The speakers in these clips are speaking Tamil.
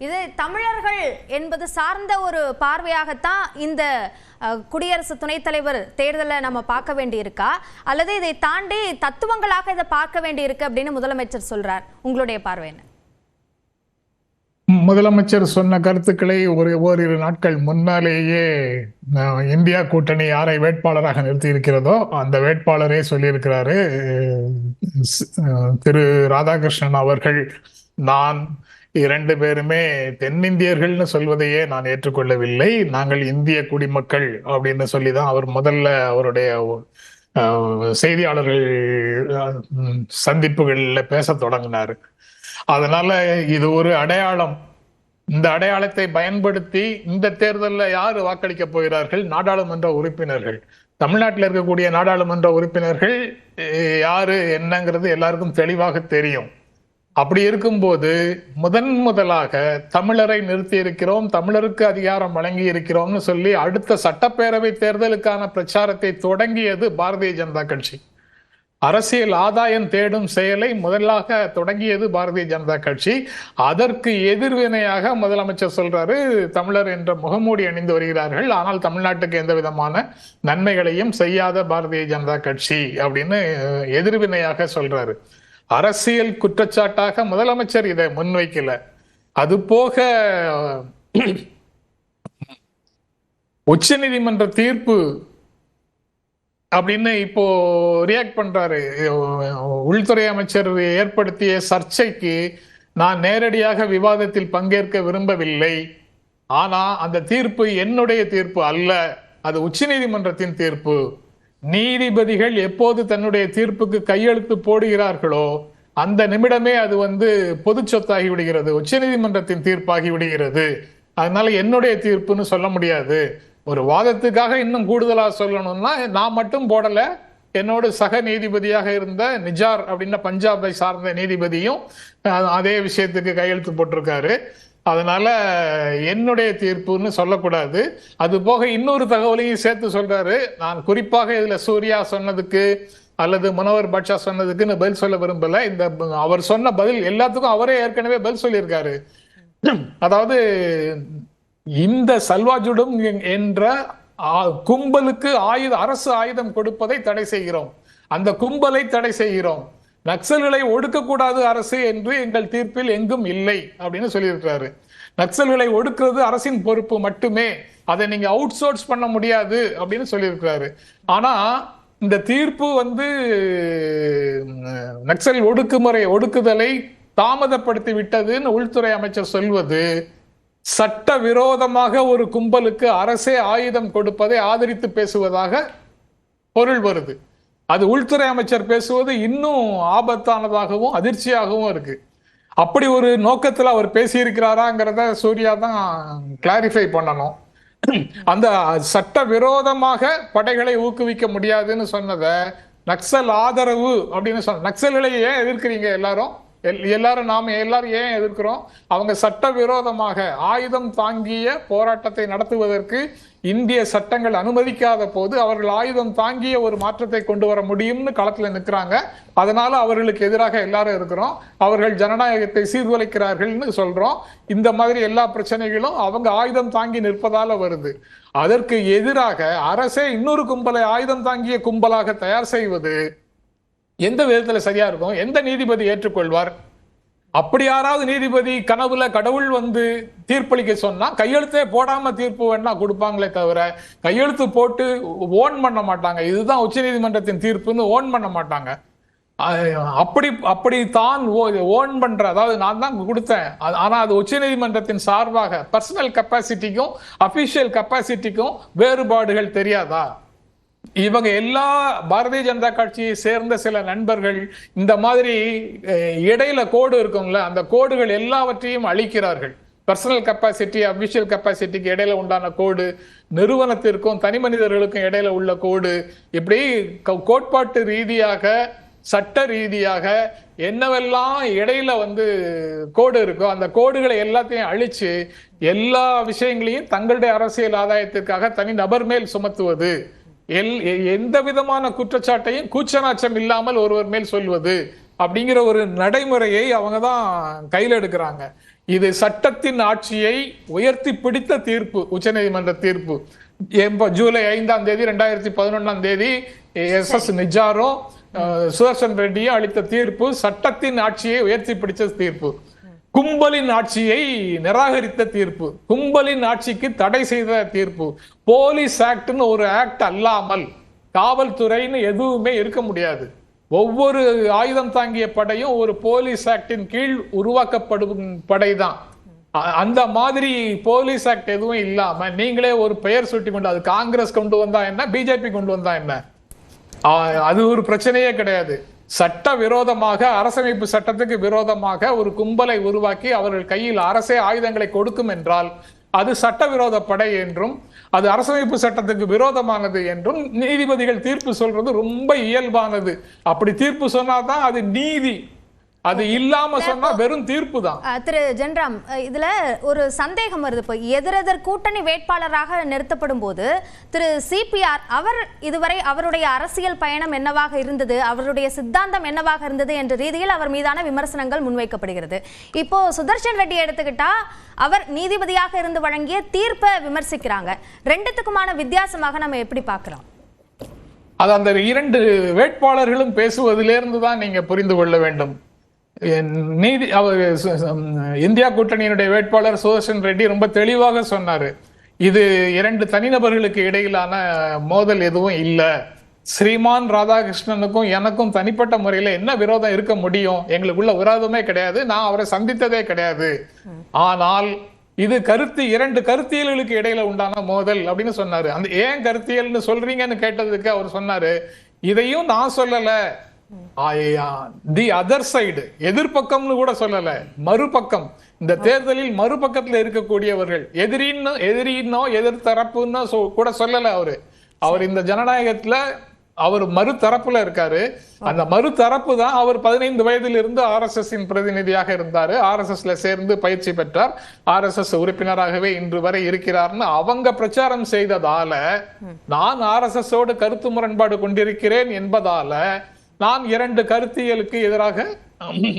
இது தமிழர்கள் என்பது சார்ந்த ஒரு பார்வையாகத்தான் இந்த அஹ், குடியரசு துணைத் தலைவர் தேர்தலை நம்ம பார்க்க வேண்டியிருக்கா? அல்லது இதை தாண்டி தத்துவங்களாக இதை பார்க்க வேண்டியிருக்கு அப்படின்னு முதலமைச்சர் சொல்றார். உங்களுடைய பார்வை என்ன? முதலமைச்சர் சொன்ன கருத்துக்களை ஒரு ஓரிரு நாட்கள் முன்னாலேயே அஹ், இந்தியா கூட்டணி யாரை வேட்பாளராக நிறுத்தி இருக்கிறதோ அந்த வேட்பாளரே சொல்லியிருக்கிறாரு. அஹ், திரு ராதாகிருஷ்ணன் அவர்கள் நான் இரண்டு பேருமே தென்னிந்தியர்கள்னு சொல்வதையே நான் ஏற்றுக்கொள்ளவில்லை. நாங்கள் இந்திய குடிமக்கள் அப்படின்னு சொல்லி தான் அவர் முதல்ல அவருடைய செய்தியாளர்கள் சந்திப்புகளில் பேச தொடங்கினார். பேசத் அதனால இது ஒரு அடையாளம். இந்த அடையாளத்தை பயன்படுத்தி இந்த தேர்தலில் யார் வாக்களிக்க போகிறார்கள்? நாடாளுமன்ற உறுப்பினர்கள். தமிழ்நாட்டில் இருக்கக்கூடிய நாடாளுமன்ற உறுப்பினர்கள் யாரு என்னங்கிறது எல்லாருக்கும் தெளிவாக தெரியும். அப்படி இருக்கும்போது முதன் முதலாக தமிழரை நிறுத்தி இருக்கிறோம் தமிழருக்கு அதிகாரம் வழங்கி இருக்கிறோம்னு சொல்லி அடுத்த சட்டப்பேரவை தேர்தலுக்கான பிரச்சாரத்தை தொடங்கியது பாரதிய ஜனதா கட்சி. அரசியல் ஆதாயம் தேடும் செயலை முதலாக தொடங்கியது பாரதிய ஜனதா கட்சி. அதற்கு எதிர்வினையாக முதலமைச்சர் சொல்றாரு தமிழர் என்ற முகமூடி அணிந்து வருகிறார்கள் ஆனால் தமிழ்நாட்டுக்கு எந்த விதமான நன்மைகளையும் செய்யாத பாரதிய ஜனதா கட்சி அப்படின்னு எதிர்வினையாக சொல்றாரு. அரசியல் குற்றச்சாட்டாக முதலமைச்சர் இதை முன்வைக்கல. அது போக உச்ச நீதிமன்ற தீர்ப்பு அப்படின்னு இப்போ ரியாக்ட் பண்றாரு. உள்துறை அமைச்சர் ஏற்படுத்திய சர்ச்சைக்கு நான் நேரடியாக விவாதத்தில் பங்கேற்க விரும்பவில்லை. ஆனா அந்த தீர்ப்பு என்னுடைய தீர்ப்பு அல்ல. அது உச்சநீதிமன்றத்தின் தீர்ப்பு. நீதிபதிகள் எப்போது தன்னுடைய தீர்ப்புக்கு கையெழுத்து போடுகிறார்களோ அந்த நிமிடமே அது வந்து பொது சொத்தாகி விடுகிறது. உச்சநீதிமன்றத்தின் தீர்ப்பாகி விடுகிறது. அதனால என்னுடைய தீர்ப்புன்னு சொல்ல முடியாது. ஒரு வாதத்துக்காக இன்னும் கூடுதலா சொல்லணும்னா நான் மட்டும் போடல. என்னோடு சக நீதிபதியாக இருந்த நிஜார் அப்படின்னு பஞ்சாபை சார்ந்த நீதிபதியும் அதே விஷயத்துக்கு கையெழுத்து போட்டிருக்காரு. அதனால என்னுடைய தீர்ப்புன்னு சொல்லக்கூடாது. அது போக இன்னொரு தகவலையும் சேர்த்து சொல்றாரு. நான் குறிப்பாக இதுல சூர்யா சொன்னதுக்கு அல்லது மனோகர் பாட்ஷா சொன்னதுக்குன்னு பதில் சொல்ல விரும்பல. இந்த அவர் சொன்ன பதில் எல்லாத்துக்கும் அவரே ஏற்கனவே பதில் சொல்லியிருக்காரு. அதாவது இந்த சல்வாஜுடும் என்ற கும்பலுக்கு ஆயுத அரசு ஆயுதம் கொடுப்பதை தடை செய்கிறோம். அந்த கும்பலை தடை செய்கிறோம். நக்சல்களை ஒடுக்கக்கூடாது அரசு என்று எங்கள் தீர்ப்பில் எங்கும் இல்லை அப்படின்னு சொல்லியிருக்கிறாரு. நக்சல்களை ஒடுக்குறது அரசின் பொறுப்பு மட்டுமே. அதை நீங்க அவுட் சோர்ஸ் பண்ண முடியாது அப்படின்னு சொல்லியிருக்கிறாரு. ஆனா இந்த தீர்ப்பு வந்து நக்சல் ஒடுக்குமுறை ஒடுக்குதலை தாமதப்படுத்தி விட்டதுன்னு உள்துறை அமைச்சர் சொல்வது சட்ட விரோதமாக ஒரு கும்பலுக்கு அரசே ஆயுதம் கொடுப்பதை ஆதரித்து பேசுவதாக பொருள் வருது அது உள்துறை அமைச்சர் பேசுவது இன்னும் ஆபத்தானதாகவும் அதிர்ச்சியாகவும் இருக்கு. அப்படி ஒரு நோக்கத்தில் அவர் பேசியிருக்கிறாராங்கிறத சூர்யா தான் கிளாரிஃபை பண்ணணும். அந்த சட்ட விரோதமாக படைகளை ஊக்குவிக்க முடியாதுன்னு சொன்னதை நக்சல் ஆதரவு அப்படின்னு சொன்ன நக்சல்களை ஏன் எதிர்க்கிறீங்க எல்லாரும்? எல்லாரும் நாம எல்லாரும் ஏன் எதிர்க்கிறோம்? அவங்க சட்ட விரோதமாக ஆயுதம் தாங்கிய போராட்டத்தை நடத்துவதற்கு இந்திய சட்டங்கள் அனுமதிக்காத போது அவர்கள் ஆயுதம் தாங்கிய ஒரு மாற்றத்தை கொண்டு வர முடியும்னு களத்துல நிற்கிறாங்க அதனால அவர்களுக்கு எதிராக எல்லாரும் இருக்கிறோம். அவர்கள் ஜனநாயகத்தை சீர்குலைக்கிறார்கள்னு சொல்றோம். இந்த மாதிரி எல்லா பிரச்சனைகளும் அவங்க ஆயுதம் தாங்கி நிற்பதால வருது. அதற்கு எதிராக அரசே இன்னொரு கும்பலை ஆயுதம் தாங்கிய கும்பலாக தயார் செய்வது எந்த விதத்தில் சரியா இருக்கும்? எந்த நீதிபதி ஏற்றுக்கொள்வார்? அப்படி யாராவது நீதிபதி கனவுல கடவுள் வந்து தீர்ப்பளிக்க சொன்னா கையெழுத்தே போடாம தீர்ப்பு வேணா கொடுப்பாங்களே தவிர கையெழுத்து போட்டு ஓன் பண்ண மாட்டாங்க. இதுதான் உச்ச நீதிமன்றத்தின் தீர்ப்புன்னு ஓன் பண்ண மாட்டாங்க. அப்படி அப்படி தான் ஓன் பண்ற அதாவது நான் தான் கொடுத்தேன். அது- ஆனா அது உச்சநீதிமன்றத்தின் சார்பாக பர்சனல் கெப்பாசிட்டிக்கும் அபிஷியல் கெப்பாசிட்டிக்கும் வேறுபாடுகள் தெரியாதா? இவங்க எல்லா பாரதிய ஜனதா கட்சியை சேர்ந்த சில நண்பர்கள் இந்த மாதிரி இடையில கோடு இருக்கும்ல அந்த கோடுகள் எல்லாவற்றையும் அழிக்கிறார்கள். பர்சனல் கெப்பாசிட்டி அபிஷியல் கெப்பாசிட்டிக்கு இடையில உண்டான கோடு நிறுவனத்திற்கும் தனி மனிதர்களுக்கும் இடையில உள்ள கோடு இப்படி க- கோட்பாட்டு ரீதியாக சட்ட ரீதியாக என்னவெல்லாம் இடையில வந்து கோடு இருக்கோ அந்த கோடுகளை எல்லாத்தையும் அழிச்சு எல்லா விஷயங்களையும் தங்களுடைய அரசியல் ஆதாயத்திற்காக தனி நபர் மேல் சுமத்துவது. எல் எ- எந்த விதமான குற்றச்சாட்டையும் கூச்சநாச்சம் இல்லாமல் ஒருவர் மேல் சொல்வது அப்படிங்கிற ஒரு நடைமுறையை அவங்க தான் கையில் எடுக்கிறாங்க. இது சட்டத்தின் ஆட்சியை உயர்த்தி பிடித்த தீர்ப்பு உச்சநீதிமன்ற தீர்ப்பு. எப்ப ஜூலை ஐந்தாம் தேதி ரெண்டாயிரத்தி பதினொன்றாம் தேதி எஸ் எஸ் நிஜாரும் சுதர்சன் ரெட்டியும் அளித்த தீர்ப்பு சட்டத்தின் ஆட்சியை உயர்த்தி பிடித்த தீர்ப்பு. கும்பலின் ஆட்சியை நிராகரித்த தீர்ப்பு கும்பலின் ஆட்சிக்கு தடை செய்த தீர்ப்பு போலீஸ் ஆக்ட்னு ஒரு ஆக்ட் அல்லாமல் காவல்துறைன்னு எதுவுமே இருக்க முடியாது. ஒவ்வொரு ஆயுதம் தாங்கிய படையும் ஒரு போலீஸ் ஆக்டின் கீழ் உருவாக்கப்படும் படை தான் அந்த மாதிரி போலீஸ் ஆக்ட் எதுவும் இல்லாம நீங்களே ஒரு பெயர் சுட்டி கொண்டு அது காங்கிரஸ் கொண்டு வந்தா என்ன பிஜேபி கொண்டு வந்தா என்ன? அது ஒரு பிரச்சனையே கிடையாது. சட்ட விரோதமாக அரசமைப்பு சட்டத்துக்கு விரோதமாக ஒரு கும்பலை உருவாக்கி அவர்கள் கையில் அரசே ஆயுதங்களை கொடுக்கும் என்றால் அது சட்டவிரோத படை என்றும் அது அரசமைப்பு சட்டத்துக்கு விரோதமானது என்றும் நீதிபதிகள் தீர்ப்பு சொல்றது ரொம்ப இயல்பானது. அப்படி தீர்ப்பு சொன்னாதான் அது நீதி. அது இல்லாம சொன்னா வெறும் தீர்ப்பு தான் திரு ஜென்ராம் இதுல ஒரு சந்தேகம் வருது இப்போ எதிரெதிர் கூட்டணி வேட்பாளராக நிறுத்தப்படும் போது திரு சிபிஆர் அவர் இதுவரை அவருடைய அரசியல் பயணம் என்னவாக இருந்தது அவருடைய சித்தாந்தம் என்னவாக இருந்தது என்ற ரீதியில் அவர் மீதான விமர்சனங்கள் முன்வைக்கப்படுகிறது. இப்போ சுதர்ஷன் ரெட்டி எடுத்துக்கிட்டா அவர் நீதிபதியாக இருந்து வழங்கிய தீர்ப்பை விமர்சிக்கிறாங்க. ரெண்டுத்துக்குமான வித்தியாசமாக நம்ம எப்படி பார்க்கலாம் அது அந்த இரண்டு வேட்பாளர்களும் பேசுவதிலிருந்து தான் நீங்க புரிந்து கொள்ள வேண்டும். நீதி அவர் இந்தியா கூட்டணியினுடைய வேட்பாளர் சுதர்ஷன் ரெட்டி ரொம்ப தெளிவாக சொன்னாரு. இது இரண்டு தனிநபர்களுக்கு இடையிலான மோதல் எதுவும் இல்லை. ஸ்ரீமான் ராதாகிருஷ்ணனுக்கும் எனக்கும் தனிப்பட்ட முறையில என்ன விரோதம் இருக்க முடியும்? எங்களுக்குள்ள விரோதமே கிடையாது. நான் அவரை சந்தித்ததே கிடையாது. ஆனால் இது கருத்து இரண்டு கருத்தியல்களுக்கு இடையில உண்டான மோதல் அப்படின்னு சொன்னாரு. அந்த ஏன் கருத்தியல்னு சொல்றீங்கன்னு கேட்டதுக்கு அவர் சொன்னாரு. இதையும் நான் சொல்லலை. தி அதர் சைடு எதிர்பக்கம்னு கூட சொல்லல. மறுபக்கம். இந்த தேர்தலில் மறுபக்கத்துல இருக்கக்கூடியவர்கள் எதிரின்னு எதிரின்னோ எதிர் தரப்புன்னு சொ- கூட சொல்லல அவரு. அவர் இந்த ஜனநாயகத்துல அவர் மறு தரப்புல இருக்காரு. அந்த மறு தரப்பு தான் அவர் பதினைந்து வயதில் இருந்து ஆர்எஸ்எஸ் இன் பிரதிநிதியாக இருந்தாரு. ஆர்எஸ்எஸ்ல சேர்ந்து பயிற்சி பெற்றார். ஆர்எஸ்எஸ் உறுப்பினராகவே இன்று வரை இருக்கிறார்னு அவங்க பிரச்சாரம் செய்ததால நான் ஆர்எஸ்எஸ் ஓடு கருத்து முரண்பாடு கொண்டிருக்கிறேன் என்பதால நான் இரண்டு கருத்தியலுக்கு எதிராக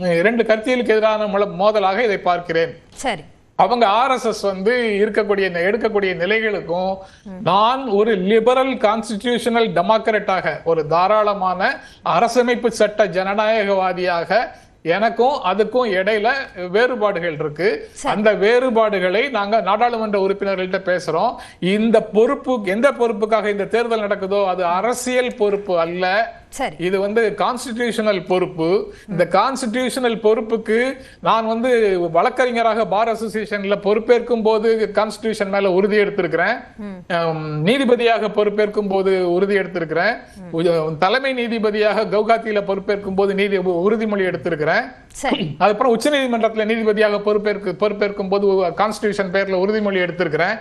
இரண்டு கருத்தியலுக்கு எதிரான மோதலாக இதை பார்க்கிறேன். சரி. அவங்க ஆர்எஸ்எஸ் வந்து இருக்கக்கூடிய எடுக்கக்கூடிய நிலைகளுக்கும் நான் ஒரு லிபரல் கான்ஸ்டிடியூஷனல் டெமோக்ரட்டாக ஒரு தாராளமான அரசமைப்பு சட்ட ஜனநாயகவாதியாக எனக்கும் அதுக்கும் இடையில வேறுபாடுகள் இருக்கு. அந்த வேறுபாடுகளை நாங்க நாடாளுமன்ற உறுப்பினர்கள்ட்ட பேசுறோம். இந்த பொறுப்பு எந்த பொறுப்புக்காக இந்த தேர்தல் நடக்குதோ அது அரசியல் பொறுப்பு அல்ல. இது வந்து கான்ஸ்டிடியூஷனல் பொறுப்பு. இந்த கான்ஸ்டிடியூஷனல் பொறுப்புக்கு நான் வந்து வழக்கறிஞராக பார் அசோசியேஷன்ல பொறுப்பேற்கும் போது கான்ஸ்டிடியூஷன் மேல உறுதி எடுத்திருக்கிறேன். நீதிபதியாக பொறுப்பேற்கும் போது உறுதி எடுத்திருக்கிறேன். தலைமை நீதிபதியாக கவுகாத்தியில பொறுப்பேற்கும் போது நீதி உறுதிமொழி எடுத்திருக்கிறேன். அதுக்கப்புறம் உச்சநீதிமன்றத்துல நீதிபதியாக பொறுப்பேற்கு பொறுப்பேற்கும் போது கான்ஸ்டிடியூஷன் பேர்ல உறுதிமொழி எடுத்திருக்கிறேன்.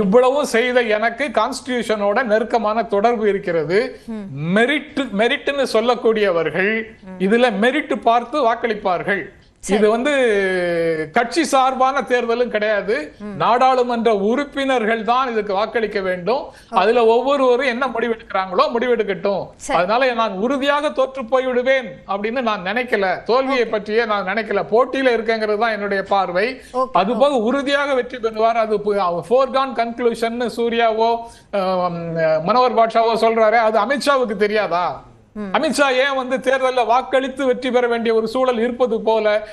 இவ்வளவும் செய்த எனக்கு கான்ஸ்டிடியூஷனோட நெருக்கமான தொடர்பு இருக்கிறது. மெரிட் மெரிட்னு சொல்லக்கூடியவர்கள் இதுல மெரிட் பார்த்து வாக்களிப்பார்கள். இது வந்து கட்சி சார்பான தேர்தலும் கிடையாது. நாடாளுமன்ற உறுப்பினர்கள் தான் இதுக்கு வாக்களிக்க வேண்டும். அதுல ஒவ்வொருவரும் என்ன முடிவெடுக்கிறாங்களோ முடிவெடுக்கட்டும். அதனால நான் உறுதியாக தோற்று போய் விடுவேன் அப்படின்னு நான் நினைக்கல. தோல்வியை பற்றியே நான் நினைக்கல. போட்டியில இருக்கேங்கிறது தான் என்னுடைய பார்வை. அது போக உறுதியாக வெற்றி பெறுவார். அது ஃபோர்கான் கன்க்ளூஷன் சூர்யாவோ மனோகர் பாட்ஷாவோ சொல்றாரு அது அமித்ஷாவுக்கு தெரியாதா? அமித்ஷா ஏன் வந்து தேர்தல்ல வாக்களித்து வெற்றி பெற வேண்டிய ஒரு சூழல் இருப்பது போல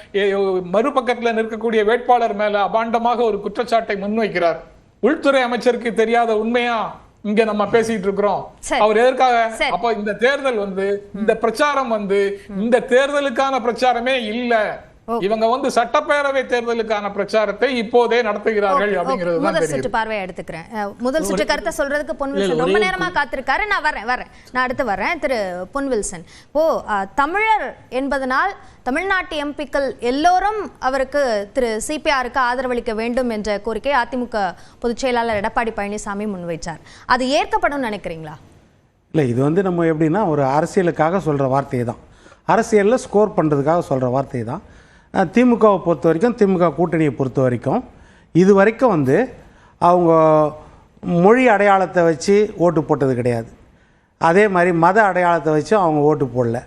மறுபக்கத்துல நிற்கக்கூடிய வேட்பாளர் மேல அபாண்டமாக ஒரு குற்றச்சாட்டை முன்வைக்கிறார். உள்துறை அமைச்சருக்கு தெரியாத உண்மையா? இங்க நம்ம பேசிட்டு இருக்கிறோம். அவர் எதற்காக. அப்ப இந்த தேர்தல் வந்து இந்த பிரச்சாரம் வந்து இந்த தேர்தலுக்கான பிரச்சாரமே இல்ல. இவங்க வந்து சட்டப்பேரவை தேர்தலுக்கான பிரச்சாரத்தை இப்போதே நடத்துகிறார்கள். அப்படிங்கிறது தான் முதல் சுற்று பார்வையை எடுத்துக்கிறேன். முதல் சுற்று கருத்தை சொல்றதுக்கு பொன் வில்சன். ரொம்ப நேரமா காத்திருக்காரு. நான் வரேன் வரேன் நான் அடுத்து வரேன் திரு பொன் வில்சன். ஓ தமிழர் என்பதனால் தமிழ்நாட்டு எம்பிக்கள் எல்லோரும் அவருக்கு திரு சிபிஆருக்கு ஆதரவளிக்க வேண்டும் என்ற கோரிக்கை அதிமுக பொதுச் செயலாளர் எடப்பாடி பழனிசாமி முன்வைச்சார். அது ஏற்கப்படும் நினைக்கிறீங்களா? இல்லை இது வந்து நம்ம எப்படின்னா ஒரு அரசியலுக்காக சொல்கிற வார்த்தை தான் அரசியலில் ஸ்கோர் பண்ணுறதுக்காக சொல்கிற வார்த்தை தான் திமுகவை பொறுத்த வரைக்கும் திமுக கூட்டணியை பொறுத்த வரைக்கும் இது வரைக்கும் வந்து அவங்க மொழி அடையாளத்தை வச்சு ஓட்டு போட்டது கிடையாது. அதே மாதிரி மத அடையாளத்தை வச்சு அவங்க ஓட்டு போடல.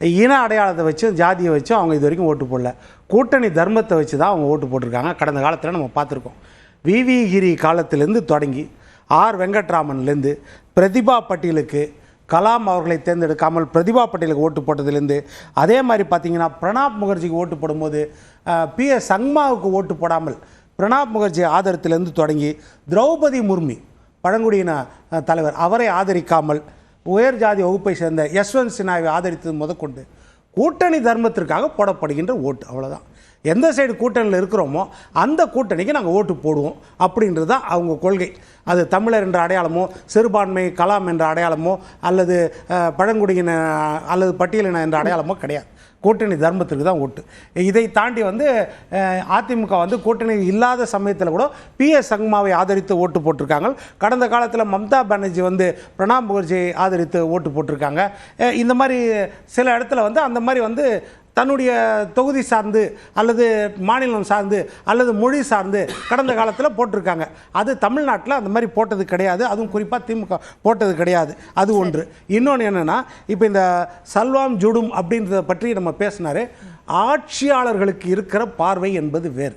இன அடையாளத்தை வச்சும் ஜாதியை வச்சு அவங்க இது வரைக்கும் ஓட்டு போடல. கூட்டணி தர்மத்தை வச்சு தான் அவங்க ஓட்டு போட்டிருக்காங்க. கடந்த காலத்தில் நம்ம பார்த்துருக்கோம். விவிகிரி காலத்திலேருந்து தொடங்கி ஆர். வெங்கட்ராமன்லேருந்து பிரதிபா பட்டீலுக்கு கலாம் அவர்களை தேர்ந்தெடுக்காமல் பிரதிபா பட்டேலுக்கு ஓட்டு போட்டதுலேருந்து அதே மாதிரி பார்த்தீங்கன்னா பிரணாப் முகர்ஜிக்கு ஓட்டு போடும்போது பி எஸ் சங்மாவுக்கு ஓட்டு போடாமல் பிரணாப் முகர்ஜி ஆதரத்திலிருந்து தொடங்கி திரௌபதி முர்மி பழங்குடியின தலைவர் அவரை ஆதரிக்காமல் உயர் ஜாதி வகுப்பை சேர்ந்த யஸ்வந்த் சின்ஹாவை ஆதரித்தது முதற்கொண்டு கூட்டணி தர்மத்திற்காக போடப்படுகின்ற ஓட்டு. அவ்வளோதான் எந்த சைடு கூட்டணியில் இருக்கிறோமோ அந்த கூட்டணிக்கு நாங்கள் ஓட்டு போடுவோம் அப்படின்றது தான் அவங்க கொள்கை. அது தமிழர் என்ற அடையாளமோ சிறுபான்மை கலாம் என்ற அடையாளமோ அல்லது பழங்குடியின அல்லது பட்டியலின என்ற அடையாளமோ கிடையாது. கூட்டணி தர்மத்துக்கு தான் ஓட்டு. இதை தாண்டி வந்து அதிமுக வந்து கூட்டணி இல்லாத சமயத்தில் கூட பி எஸ் சங்மாவை ஆதரித்து ஓட்டு போட்டிருக்காங்க. கடந்த காலத்தில் மம்தா பானர்ஜி வந்து பிரணாப் முகர்ஜியை ஆதரித்து ஓட்டு போட்டிருக்காங்க. இந்த மாதிரி சில இடத்துல வந்து அந்த மாதிரி வந்து தன்னுடைய தொகுதி சார்ந்து அல்லது மாநிலம் சார்ந்து அல்லது மொழி சார்ந்து கடந்த காலத்தில் போட்டிருக்காங்க. அது தமிழ்நாட்டில் அந்த மாதிரி போட்டது கிடையாது. அதுவும் குறிப்பாக திமுக போட்டது கிடையாது. அது ஒன்று. இன்னொன்று என்னென்னா இப்போ இந்த சல்வாம் ஜுடும் அப்படின்றத பற்றி நம்ம பேசினாரு. ஆட்சியாளர்களுக்கு இருக்கிற பார்வை என்பது வேறு.